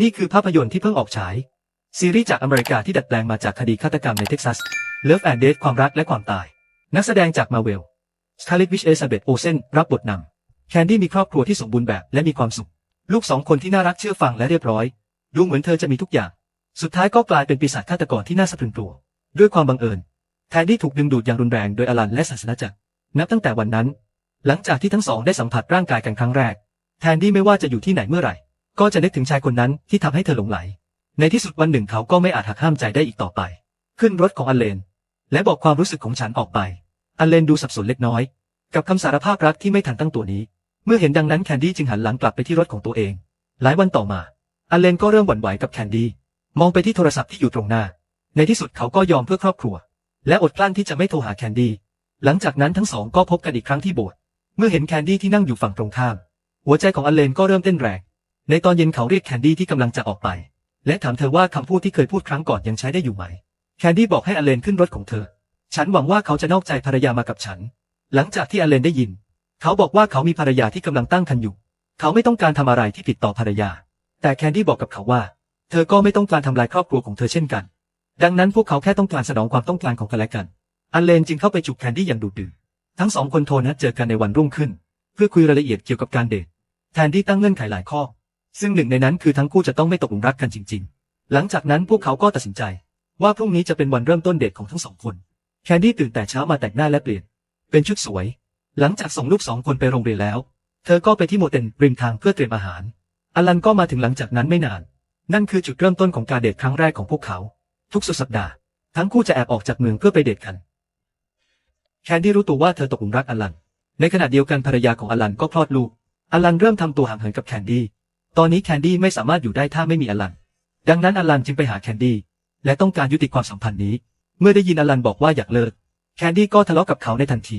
นี่คือภาพยนตร์ที่เพิ่งออกฉาย ซีรีส์จากอเมริกาที่ดัดแปลงมาจากคดีฆาตกรรมในเท็กซัส Love and Death ความรักและความตาย นักแสดงจากมาเวลสคาร์เลตวิชเอซาเบตโอเซนรับบทนำแคนดี้มีครอบครัวที่สมบูรณ์แบบและมีความสุข ลูกสองคนที่น่ารักเชื่อฟังและเรียบร้อย ดูเหมือนเธอจะมีทุกอย่าง สุดท้ายก็กลายเป็นปีศาจฆาตกรที่น่าสะพรึงกลัว ด้วยความบังเอิญแทนที่ถูกดึงดูดอย่างรุนแรงโดยอลันและศาสนาจักร นับตั้งแต่วันนั้น หลังจากที่ทั้งสองได้สัมผัสร่างกายกันครั้งแรกแทนที่ไม่ว่าจะอยู่ที่ไหนเมื่อไหร่ ก็จะนึกถึงชายคนนั้นที่ทำให้เธอหลงไหล ในที่สุดวันหนึ่งเขาก็ไม่อาจหักห้ามใจได้อีกต่อไป ขึ้นรถของอันเลน และบอกความรู้สึกของฉันออกไป อันเลนดูสับสนเล็กน้อย กับคำสารภาพรักที่ไม่ทันตั้งตัวนี้ เมื่อเห็นดังนั้นแคนดี้จึงหันหลังกลับไปที่รถของตัวเอง หลายวันต่อมา อันเลนก็เริ่มหวั่นไหวกับแคนดี้ มองไปที่โทรศัพท์ที่อยู่ตรงหน้า ในที่สุดเขาก็ยอมเพื่อครอบครัว และอดกลั้นที่จะไม่โทรหาแคนดี้ หลังจากนั้นทั้งสองก็พบกันอีกครั้งที่โบสถ์ เมื่อเห็นแคนดี้ที่นั่งอยู่ฝั่งตรงข้าม หัวใจของอันเลนก็เริ่มเต้นแรง ในตอนเย็นเขาเรียกแคนดี้ที่กำลังจะออกไป และถามเธอว่าคำพูดที่เคยพูดครั้งก่อนยังใช้ได้อยู่ไหม แคนดี้บอกให้อเลนขึ้นรถของเธอ ฉันหวังว่าเขาจะนอกใจภรรยามากับฉัน หลังจากที่อเลนได้ยิน เขาบอกว่าเขามีภรรยาที่กำลังตั้งครรภ์อยู่ เขาไม่ต้องการทำอะไรที่ผิดต่อภรรยา แต่แคนดี้บอกกับเขาว่า เธอก็ไม่ต้องการทำลายครอบครัวของเธอเช่นกัน ดังนั้นพวกเขาแค่ต้องการสนองความต้องการของกันและกัน อเลนจึงเข้าไปจูบแคนดี้อย่างดุดื่นทั้งสองคนโทรนัดเจอกันในวันรุ่งขึ้น เพื่อคุยรายละเอียดเกี่ยวกับการเดทแทนที่ตั้งเงื่อนไขหลายข้อ ซึ่งหนึ่งในนั้นคือทั้งคู่จะต้องไม่ตกหลุมรักกันจริง ๆ หลังจากนั้นพวกเขาก็ตัดสินใจ ว่าพรุ่งนี้จะเป็นวันเริ่มต้นเดทของทั้งสองคน แคนดี้ตื่นแต่เช้ามาแต่งหน้าและเปลี่ยน เป็นชุดสวย หลังจากส่งลูกสองคนไปโรงเรียนแล้ว เธอก็ไปที่โมเต็นริมทางเพื่อเตรียมอาหาร อลันก็มาถึงหลังจากนั้นไม่นาน นั่นคือจุดเริ่มต้นของการเดทครั้งแรกของพวกเขา ทุกสุดสัปดาห์ ทั้งคู่จะแอบออกจากเมืองเพื่อไปเดทกัน แคนดี้รู้ตัวว่าเธอตกหลุมรักอลัน ในขณะเดียวกันภรรยาของอลันก็คลอดลูก อลันเริ่มทำตัวห่างเหินกับแคนดี้ ตอนนี้แคนดี้ไม่สามารถอยู่ได้ถ้าไม่มีอลัน ดังนั้นอลันจึงไปหาแคนดี้และต้องการยุติความสัมพันธ์นี้ เมื่อได้ยินอลันบอกว่าอยากเลิก แคนดี้ก็ทะเลาะกับเขาในทันที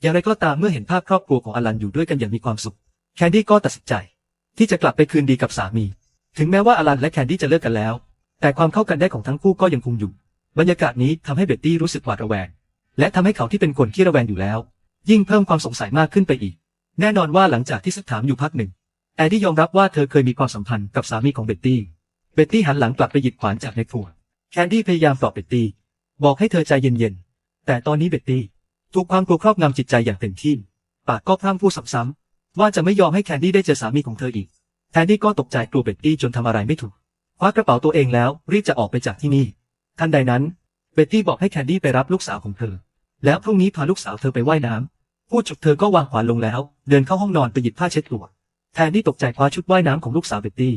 อย่างไรก็ตามเมื่อเห็นภาพครอบครัวของอลันอยู่ด้วยกันอย่างมีความสุข แคนดี้ก็ตัดสินใจ ที่จะกลับไปคืนดีกับสามี ถึงแม้ว่าอลันและแคนดี้จะเลิกกันแล้ว แต่ความเข้ากันได้ของทั้งคู่ก็ยังคงอยู่ บรรยากาศนี้ทำให้เบ็ตตี้รู้สึกหวาดระแวง และทำให้เขาที่เป็นคนขี้ระแวงอยู่แล้ว ยิ่งเพิ่มความสงสัยมากขึ้นไปอีก แน่นอนว่าหลังจากที่สักถามอยู่พักหนึ่ง แอดดี้ยอมรับว่าเธอเคยมีความสัมพันธ์กับสามีของเบ็ตตี้ เบ็ตตี้หันหลังกลับไปหยิบขวานจากในครัว แคนดี้พยายามปลอบเบ็ตตี้ บอกให้เธอใจเย็นๆ แต่ตอนนี้เบ็ตตี้ถูกความกลัวครอบงำจิตใจอย่างเต็มที่ ปากก็พร่ำพูดซ้ำๆว่าจะไม่ยอมให้แคนดี้ได้เจอสามีของเธออีก แคนดี้ก็ตกใจกลัวเบ็ตตี้จนทำอะไรไม่ถูก คว้ากระเป๋าตัวเองแล้วรีบจะออกไปจากที่นี่ ทันใดนั้น เบ็ตตี้บอกให้แคนดี้ไปรับลูกสาวของเธอ แล้วพรุ่งนี้พาลูกสาวเธอไปว่ายน้ำพูดจบเธอก็วางขวานลงแล้ว เดินเข้าห้องนอนไปหยิบผ้าเช็ดตัว แทนที่ตกใจคว้าชุดว่ายน้ำของลูกสาวเบ็ตตี้